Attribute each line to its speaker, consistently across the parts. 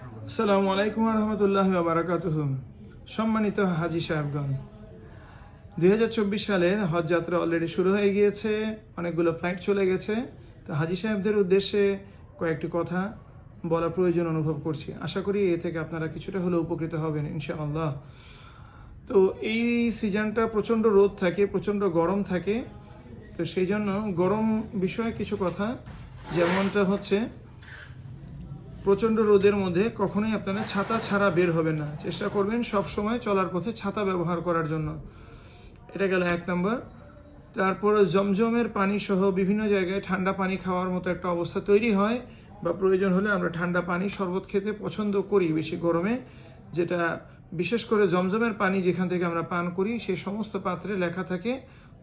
Speaker 1: আসসালামু আলাইকুম রহমতুল্লাহ বারাকাতুহ। সম্মানিত হাজি সাহেবগণ, দুই সালের হজ যাত্রা অলরেডি শুরু হয়ে গিয়েছে, অনেকগুলো ফ্লাইট চলে গেছে। তো হাজি সাহেবদের উদ্দেশ্যে কয়েকটি কথা বলা প্রয়োজন অনুভব করছি। আশা করি এ থেকে আপনারা কিছুটা হলেও উপকৃত হবেন, ইনশাআল্লাহ। তো এই সিজনটা প্রচণ্ড রোদ থাকে, প্রচণ্ড গরম থাকে। তো সেই জন্য গরম বিষয়ে কিছু কথা, যেমনটা হচ্ছে প্রচণ্ড রোদের মধ্যে কখনোই আপনারা ছাতা ছাড়া বের হবেন না। চেষ্টা করবেন সব সময় চলার পথে ছাতা ব্যবহার করার জন্য। এটা গেল এক নম্বর। তারপর জমজমের পানি সহ বিভিন্ন জায়গায় ঠান্ডা পানি খাওয়ার মতো একটা অবস্থা তৈরি হয় বা প্রয়োজন হলে আমরা ঠান্ডা পানি শরবত খেতে পছন্দ করি বেশি গরমে, যেটা বিশেষ করে জমজমের পানি যেখান থেকে আমরা পান করি সেই সমস্ত পাত্রে লেখা থাকে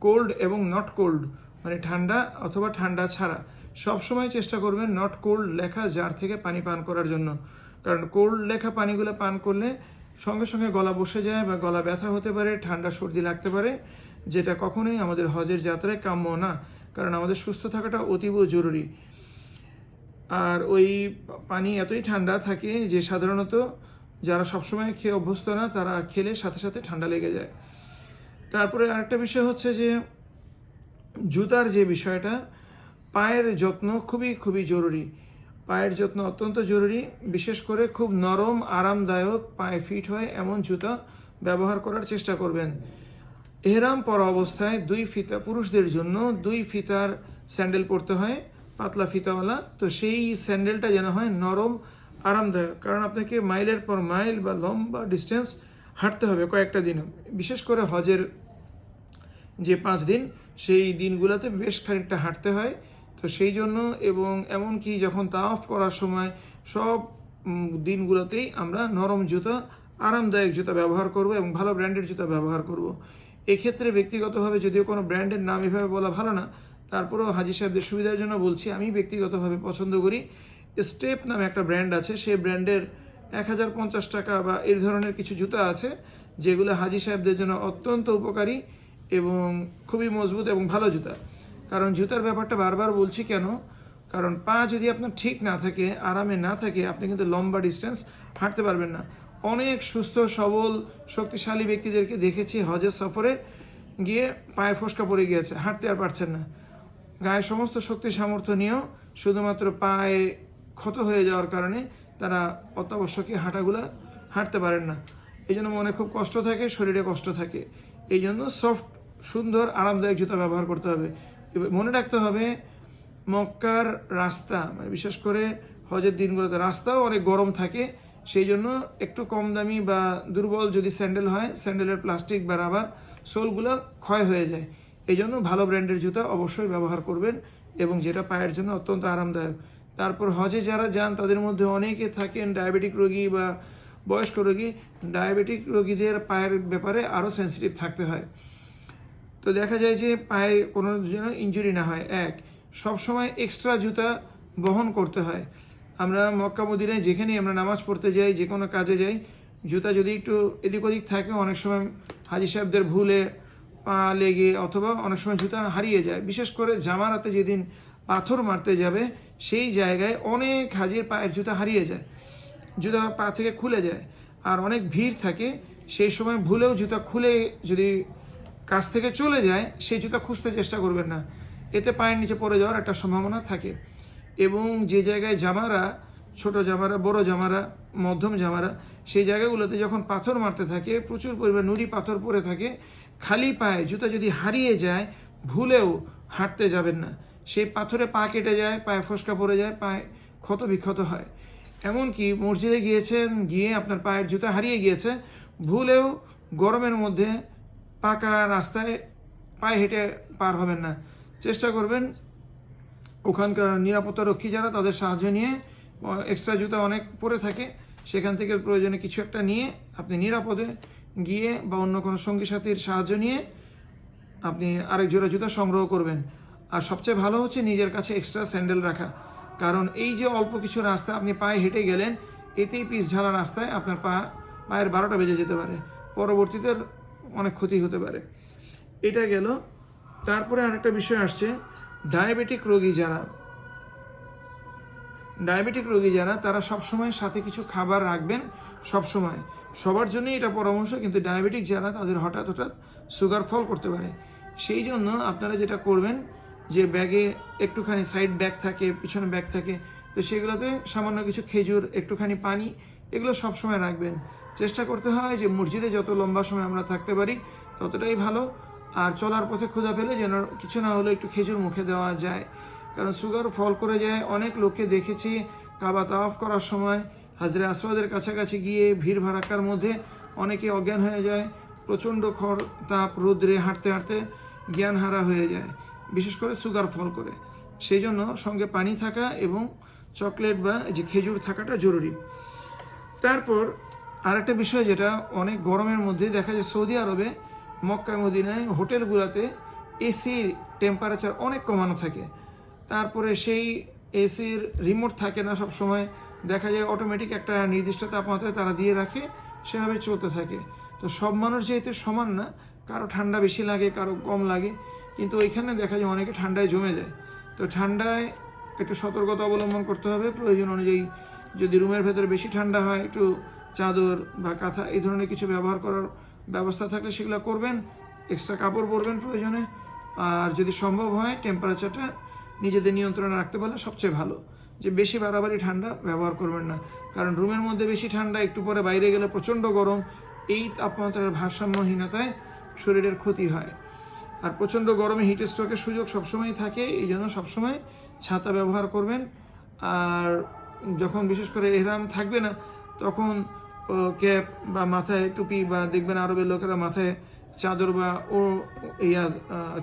Speaker 1: কোল্ড এবং নট কোল্ড মানে ঠান্ডা অথবা ঠান্ডা ছাড়া। সব সময় চেষ্টা করবেন নট কোল্ড লেখা জার থেকে পানি পান করার জন্য। কারণ কোল্ড লেখা পানিগুলো পান করলে সঙ্গে সঙ্গে গলা বসে যায় বা গলা ব্যথা হতে পারে, ঠান্ডা সর্দি লাগতে পারে, যেটা কখনোই আমাদের হজের যাত্রায় কাম্য না। কারণ আমাদের সুস্থ থাকাটা অতীব জরুরি। আর ওই পানি এতই ঠান্ডা থাকে যে সাধারণত যারা সবসময় খেয়ে অভ্যস্ত না, তারা খেলে সাথে সাথে ঠান্ডা লেগে যায়। তারপরে আরেকটা বিষয় হচ্ছে যে, জুতার যে বিষয়টা পায়ের যত্ন খুবই খুবই জরুরি। পায়ের যত্ন অত্যন্ত জরুরি, বিশেষ করে খুব নরম, আরামদায়ক পায়ে ফিট হয় এমন জুতা ব্যবহার করার চেষ্টা করবেন। এহরাম পরা অবস্থায় দুই ফিতা পুরুষদের জন্য দুই ফিতার স্যান্ডেল পরতে হয়, পাতলা ফিতাওয়ালা। তো সেই স্যান্ডেলটা যেন হয় নরম, আরামদায়ক। কারণ আপনাকে মাইলের পর মাইল বা লম্বা ডিস্টেন্স হাঁটতে হবে কয়েকটা দিন। বিশেষ করে হজের যে পাঁচ দিন, সেই দিনগুলোতে বেশ খানিকটা হাঁটতে হয়। তো সেই জন্য এবং এমনকি যখন তাওয়াফ করার সময় সব দিনগুলোতেই আমরা নরম জুতা, আরামদায়ক জুতা ব্যবহার করব এবং ভালো ব্র্যান্ডের জুতা ব্যবহার করব। এক্ষেত্রে ব্যক্তিগতভাবে যদিও কোনো ব্র্যান্ডের নাম এভাবে বলা ভালো না, তারপরেও হাজি সাহেবদের সুবিধার জন্য বলছি, আমি ব্যক্তিগতভাবে পছন্দ করি। স্টেপ নামে একটা ব্র্যান্ড আছে, সেই ব্র্যান্ডের এক হাজার পঞ্চাশ টাকা বা এই ধরনের কিছু জুতা আছে, যেগুলো হাজি সাহেবদের জন্য অত্যন্ত উপকারী এবং খুবই মজবুত এবং ভালো জুতা। কারণ জুতার ব্যাপারটা বারবার বলছি কেন? কারণ পা যদি আপনার ঠিক না থাকে, আরামে না থাকে, আপনি কিন্তু লম্বা ডিস্টেন্স হাঁটতে পারবেন না। অনেক সুস্থ, সবল, শক্তিশালী ব্যক্তিদেরকে দেখেছি হজের সফরে গিয়ে পায়ে ফসকা পড়ে গিয়েছে, হাঁটতে আর পারছেন না। গায়ে সমস্ত শক্তি সামর্থ্য নিয়েও শুধুমাত্র পায়ে ক্ষত হয়ে যাওয়ার কারণে তারা অত্যাবশ্যকীয় হাঁটাগুলা হাঁটতে পারেন না। এই জন্য মনে খুব কষ্ট থাকে, শরীরে কষ্ট থাকে। এই জন্য সফট সুন্দর, আরামদায়ক জুতা ব্যবহার করতে হবে। মনে রাখতে হবে, মক্কার রাস্তা মানে বিশেষ করে হজের দিনগুলোতে রাস্তাও অনেক গরম থাকে, সেই জন্য একটু কম দামি বা দুর্বল যদি স্যান্ডেল হয়, স্যান্ডেলের প্লাস্টিক বা রাবার সোলগুলো ক্ষয় হয়ে যায়। এই জন্য ভালো ব্র্যান্ডের জুতা অবশ্যই ব্যবহার করবেন এবং যেটা পায়ের জন্য অত্যন্ত আরামদায়ক। তারপর হজে যারা যান, তাদের মধ্যে অনেকে থাকেন ডায়াবেটিক রোগী বা বয়স্ক রোগী। ডায়াবেটিক রোগীদের পায়ের ব্যাপারে আরও সেন্সিটিভ থাকতে হয়। তো দেখা যায় যে পায়ে কোনো যেন ইঞ্জুরি না হয়, এক। সবসময় এক্সট্রা জুতা বহন করতে হয়। আমরা মক্কা মদিনায় যেখানেই আমরা নামাজ পড়তে যাই, যে কোনো কাজে যাই, জুতা যদি একটু এদিক ওদিক থাকে, অনেক সময় হাজি সাহেবদের ভুলে পা লেগে অথবা অনেক সময় জুতা হারিয়ে যায়। বিশেষ করে জামারাতে যেদিন পাথর মারতে যাবে, সেই জায়গায় অনেক হাজির পায়ের জুতা হারিয়ে যায়। জুতা পা থেকে খুলে যায়। আর অনেক ভিড় থাকে, সেই সময় ভুলেও জুতা খুলে যদি কাছ থেকে চলে যায়, সেই জুতা খুঁজতে চেষ্টা করবেন না। এতে পায়ের নিচে পড়ে যাওয়ার একটা সম্ভাবনা থাকে। এবং যে জায়গায় জামারা, ছোট জামারা, বড় জামারা, মধ্যম জামারা, সেই জায়গাগুলোতে যখন পাথর মারতে থাকে, প্রচুর পরিমাণ নুড়ি পাথর পড়ে থাকে, খালি পায়ে জুতা যদি হারিয়ে যায়, ভুলেও হাঁটতে যাবেন না। সেই পাথরে পা কেটে যায়, পায়ে ফসকা পড়ে যায়, পায়ে ক্ষত বিক্ষত হয়। এমনকি মসজিদে গিয়েছেন, গিয়ে আপনার পায়ের জুতা হারিয়ে গিয়েছে, ভুলেও গরমের মধ্যে পাকা রাস্তায় পায়ে হেঁটে পার হবেন না। চেষ্টা করবেন ওখানকার নিরাপত্তা রক্ষী যারা, তাদের সাহায্য নিয়ে এক্সট্রা জুতা অনেক পরে থাকে, সেখান থেকে প্রয়োজনে কিছু একটা নিয়ে আপনি নিরাপদে গিয়ে বা অন্য কোনো সঙ্গী সাথীর সাহায্য নিয়ে আপনি আরেক জোড়া জুতা সংগ্রহ করবেন। আর সবচেয়ে ভালো হচ্ছে নিজের কাছে এক্সট্রা স্যান্ডেল রাখা। কারণ এই যে অল্প কিছু রাস্তা আপনি পায়ে হেঁটে গেলেন, এতেই পিস ঝালা রাস্তায় আপনার পা, পায়ের বারোটা বেজে যেতে পারে। পরবর্তীতে অনেক ক্ষতি হতে পারে। এটা গেল। তারপরে আরেকটা বিষয় আসছে। ডায়াবেটিক রোগী যারা, ডায়াবেটিক রোগী যারা, তারা সবসময় সাথে কিছু খাবার রাখবেন সবসময়। সবার জন্যই এটা পরামর্শ, কিন্তু ডায়াবেটিক যারা, তাদের হঠাৎ হঠাৎ সুগার ফল করতে পারে। সেই জন্য আপনারা যেটা করবেন, যে ব্যাগে একটুখানি সাইড ব্যাগ থাকে, পিছনে ব্যাগ থাকে তো সেগুলোতে সামান্য কিছু খেজুর, একটুখানি পানি, এগুলো সবসময় রাখবেন। চেষ্টা করতে হয় যে মসজিদে যত লম্বা সময় আমরা থাকতে পারি, ততটাই ভালো। আর চলার পথে ক্ষুধা পেলে যেন কিছু না হলে একটু খেজুর মুখে দেওয়া যায়। কারণ সুগার ফল করে যায়, অনেক লোককে দেখেছি কাবা তাওয়াফ করার সময়, হাজরে আসওয়াদের কাছাকাছি গিয়ে ভিড় ভাড়াক্কার মধ্যে অনেকে অজ্ঞান হয়ে যায়, প্রচণ্ড খড়, তাপ, রোদ্রে হাঁটতে হাঁটতে জ্ঞান হারা হয়ে যায়, বিশেষ করে সুগার ফল করে। সেই জন্য সঙ্গে পানি থাকা এবং চকলেট বা যে খেজুর থাকাটা জরুরি। তারপর আরেকটা বিষয় যেটা অনেক গরমের মধ্যে দেখা যায়, সৌদি আরবে মক্কা মদিনায় হোটেলগুলোতে এসির টেম্পারেচার অনেক কমানো থাকে। তারপরে সেই এসির রিমোট থাকে না সব সময় দেখা যায় অটোমেটিক একটা নির্দিষ্ট তাপমাত্রায় তারা দিয়ে রাখে, সেভাবে চলতে থাকে। তো সব মানুষ যেহেতু সমান না, কারও ঠান্ডা বেশি লাগে, কারও কম লাগে, কিন্তু ওইখানে দেখা যায় অনেকে ঠান্ডায় জমে যায়। তো ঠান্ডায় একটু সতর্কতা অবলম্বন করতে হবে। প্রয়োজন অনুযায়ী যদি রুমের ভেতরে বেশি ঠান্ডা হয়, একটু চাদর বা কাঁথা এই ধরনের কিছু ব্যবহার করার ব্যবস্থা থাকলে সেগুলো করবেন। এক্সট্রা কাপড় পরবেন প্রয়োজনে। আর যদি সম্ভব হয় টেম্পারেচারটা নিজেদের নিয়ন্ত্রণে রাখতে পারলে সবচেয়ে ভালো। যে বেশি বাড়াবাড়ি ঠান্ডা ব্যবহার করবেন না। কারণ রুমের মধ্যে বেশি ঠান্ডা, একটু পরে বাইরে গেলে প্রচণ্ড গরম। এই তাপমাত্রার ভারসাম্যহীনতায় শরীরের ক্ষতি হয়। আর প্রচণ্ড গরমে হিট স্ট্রোকের সুযোগ সবসময় থাকে, এই জন্য সবসময় ছাতা ব্যবহার করবেন। আর যখন বিশেষ করে এহরাম থাকবে না, তখন ক্যাপ বা মাথায় টুপি বা দেখবেন আরবের লোকেরা মাথায় চাদর বা ও, ইয়া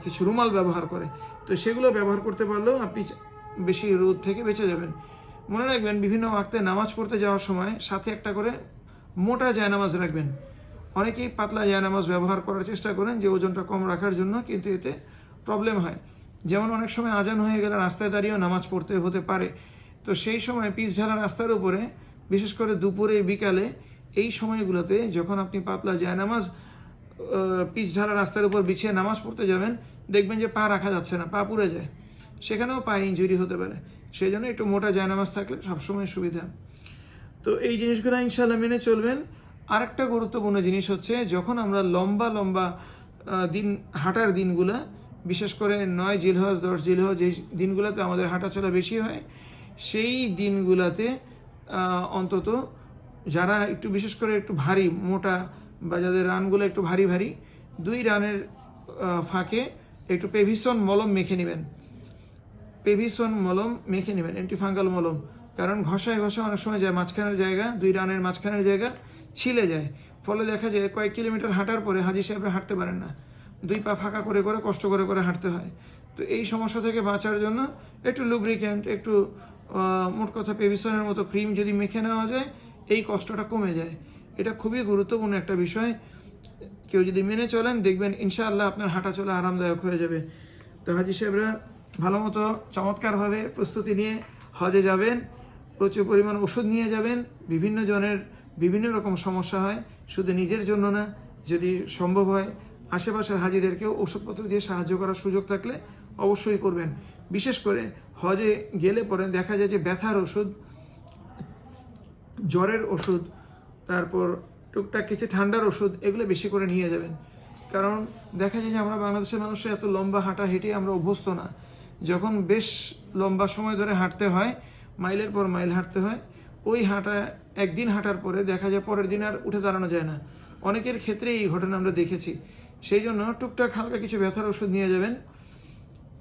Speaker 1: কিছু রুমাল ব্যবহার করে। তো সেগুলো ব্যবহার করতে পারলেও আপনি বেশি রোদ থেকে বেঁচে যাবেন। মনে রাখবেন, বিভিন্ন ওয়াক্তে নামাজ পড়তে যাওয়ার সময় সাথে একটা করে মোটা জায়নামাজ রাখবেন। অনেকেই পাতলা জায়নামাজ ব্যবহার করার চেষ্টা করেন যে ওজনটা কম রাখার জন্য, কিন্তু এতে প্রবলেম হয়। যেমন অনেক সময় আজান হয়ে গেলে রাস্তায় দাঁড়িয়েও নামাজ পড়তে হতে পারে। তো সেই সময় পিচ ঢালা রাস্তার উপরে, বিশেষ করে দুপুরে, বিকালে, এই সময়গুলোতে যখন আপনি পাতলা জায়নামাজ পিচ ঢালা রাস্তার উপর বিছিয়ে নামাজ পড়তে যাবেন, দেখবেন যে পা রাখা যাচ্ছে না, পা পুড়ে যায়। সেখানেও পা ইঞ্জুরি হতে পারে। সেই জন্য একটু মোটা জায়নামাজ থাকলে সবসময় সুবিধা। তো এই জিনিসগুলো ইনশাল্লাহ মেনে চলবেন। আরেকটা গুরুত্বপূর্ণ জিনিস হচ্ছে, যখন আমরা লম্বা লম্বা দিন, হাঁটার দিনগুলা, বিশেষ করে নয় জিলহজ, দশ জিলহজ, এই দিনগুলোতে আমাদের হাঁটাচলা বেশি হয়, সেই দিনগুলাতে অন্তত যারা একটু বিশেষ করে একটু ভারী, মোটা বা যাদের রানগুলো একটু ভারী ভারী, দুই রানের ফাঁকে একটু পেভিসন মলম মেখে নেবেন। পেভিসন মলম মেখে নেবেন অ্যান্টিফাঙ্গাল মলম। কারণ ঘষায় ঘষায় অনেক সময় যায় মাঝখানের জায়গা, দুই রানের মাঝখানের জায়গা ছিলে যায়। ফলে দেখা যায় কয়েক কিলোমিটার হাঁটার পরে হাজি সাহেবরা হাঁটতে পারেন না। দুই পা ফাঁকা করে করে, কষ্ট করে করে হাঁটতে হয়। তো এই সমস্যা থেকে বাঁচার জন্য একটু লুব্রিক্যান্ট একটু মোট কথা পেভিসনের মতো ক্রিম যদি মেখে নেওয়া যায়, এই কষ্টটা কমে যায়। এটা খুবই গুরুত্বপূর্ণ একটা বিষয়। কেউ যদি মেনে চলেন, দেখবেন ইনশাআল্লাহ আপনার হাঁটা চলা আরামদায়ক হয়ে যাবে। তো হাজি সাহেবরা ভালো মতো চমৎকারভাবে প্রস্তুতি নিয়ে হজে যাবেন, প্রচুর পরিমাণ ওষুধ নিয়ে যাবেন, বিভিন্ন জনের বিভিন্ন রকম সমস্যা হয়, শুধু নিজের জন্য না, যদি সম্ভব হয় আশেপাশের হাজিদেরকেও ওষুধপত্র দিয়ে সাহায্য করার সুযোগ থাকলে অবশ্যই করবেন। বিশেষ করে হজে গেলে পরে দেখা যায় যে ব্যথার ওষুধ, জ্বরের ওষুধ, তারপর টুকটাক কিছু ঠান্ডার ওষুধ, এগুলো বেশি করে নিয়ে যাবেন। কারণ দেখা যায় যে আমরা বাংলাদেশের মানুষের এত লম্বা হাঁটা হেঁটে আমরা অভ্যস্ত না। যখন বেশ লম্বা সময় ধরে হাঁটতে হয়, মাইলের পর মাইল হাঁটতে হয় ওই হাঁটা, একদিন হাঁটার পরে দেখা যায় পরের দিন আর উঠে দাঁড়ানো যায় না। অনেকের ক্ষেত্রে এই ঘটনা আমরা দেখেছি। সেই জন্য টুকটাক হালকা কিছু ব্যথার ওষুধ নিয়ে যাবেন।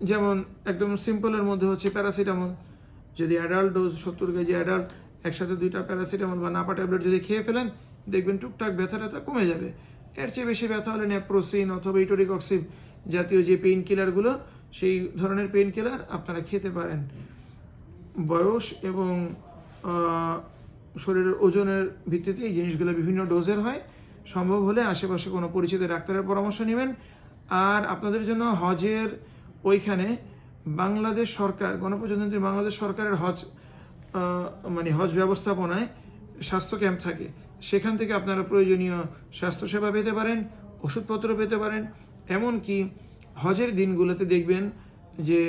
Speaker 1: যেমন একদম সিম্পলের মধ্যে হচ্ছে প্যারাসিটামল যদি অ্যাডাল্ট ডোজ সত্তর কেজি অ্যাডাল্ট একসাথে দুইটা প্যারাসিটামল বা নাপা ট্যাবলেট যদি খেয়ে ফেলেন, দেখবেন টুকটাক ব্যথা ট্যাথা কমে যাবে। এর চেয়ে বেশি ব্যথা হলে নেপ্রোসিন অথবা ইটোরিকক্সিব জাতীয় যে পেইন কিলারগুলো সেই ধরনের পেইন কিলার আপনারা খেতে পারেন। বয়স এবং শরীরের ওজনের ভিত্তিতে এই জিনিসগুলো বিভিন্ন ডোজের হয়। সম্ভব হলে আশেপাশে কোনো পরিচিত ডাক্তারের পরামর্শ নেবেন। আর আপনাদের জন্য হজের ওইখানে বাংলাদেশ সরকার, গণপ্রজাতন্ত্রী বাংলাদেশ সরকারের হজ মানে হজ ব্যবস্থাপনায় স্বাস্থ্য ক্যাম্প থাকে। সেখান থেকে আপনারা প্রয়োজনীয় স্বাস্থ্যসেবা পেতে পারেন, ওষুধপত্র পেতে পারেন। এমনকি হজের দিনগুলোতে দেখবেন যে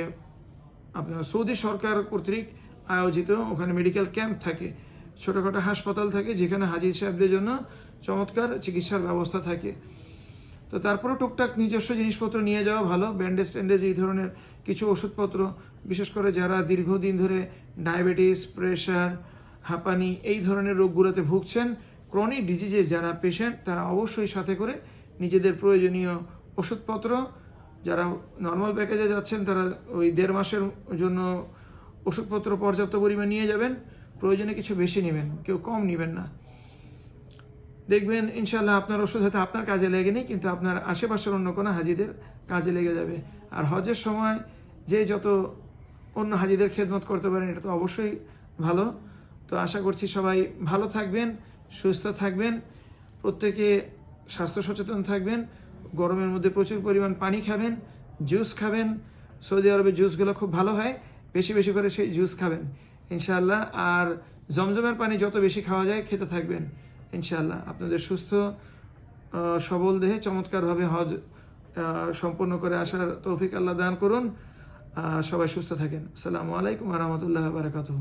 Speaker 1: আপনার সৌদি সরকার কর্তৃক আয়োজিত, ওখানে মেডিকেল ক্যাম্প থাকে, ছোটোখাটো হাসপাতাল থাকে, যেখানে হাজির সাহেবদের জন্য চমৎকার চিকিৎসার ব্যবস্থা থাকে। তো তারপরেও টুকটাক নিজস্ব জিনিসপত্র নিয়ে যাওয়া ভালো ব্যান্ডেজ ট্যান্ডেজ এই ধরনের কিছু ওষুধপত্র, বিশেষ করে যারা দীর্ঘদিন ধরে ডায়াবেটিস প্রেশার হাঁপানি এই ধরনের রোগগুলোতে ভুগছেন ক্রনিক ডিজিজে যারা পেশেন্ট তারা অবশ্যই সাথে করে নিজেদের প্রয়োজনীয় ওষুধপত্র, যারা নর্মাল প্যাকেজে যাচ্ছেন, তারা ওই দেড় মাসের জন্য ওষুধপত্র পর্যাপ্ত পরিমাণ নিয়ে যাবেন, প্রয়োজনে কিছু বেশি নেবেন, কেউ কম নেবেন না। দেখবেন ইনশাল্লাহ আপনার ওষুধ হয়তো আপনার কাজে লেগে নেই, কিন্তু আপনার আশেপাশের অন্য কোনো হাজিদের কাজে লেগে যাবে। আর হজের সময় যে যত অন্য হাজিদের খেদমত করতে পারেন, এটা তো অবশ্যই ভালো। তো আশা করছি সবাই ভালো থাকবেন, সুস্থ থাকবেন, প্রত্যেকে স্বাস্থ্য সচেতন থাকবেন, গরমের মধ্যে প্রচুর পরিমাণ পানি খাবেন, জুস খাবেন। সৌদি আরবের জুসগুলো খুব ভালো হয়। বেশি বেশি করে সেই জুস খাবেন। ইনশাআল্লাহ, আর জমজমের পানি যত বেশি খাওয়া যায়, খেতে থাকবেন, ইনশাআল্লাহ। আপনাদের সুস্থ সবল দেহে চমৎকারভাবে হজ সম্পন্ন করে আসার তৌফিক আল্লাহ দান করুন। সবাই সুস্থ থাকেন। আসসালামু আলাইকুম রহমতুল্লাহ বারাকাতুহ।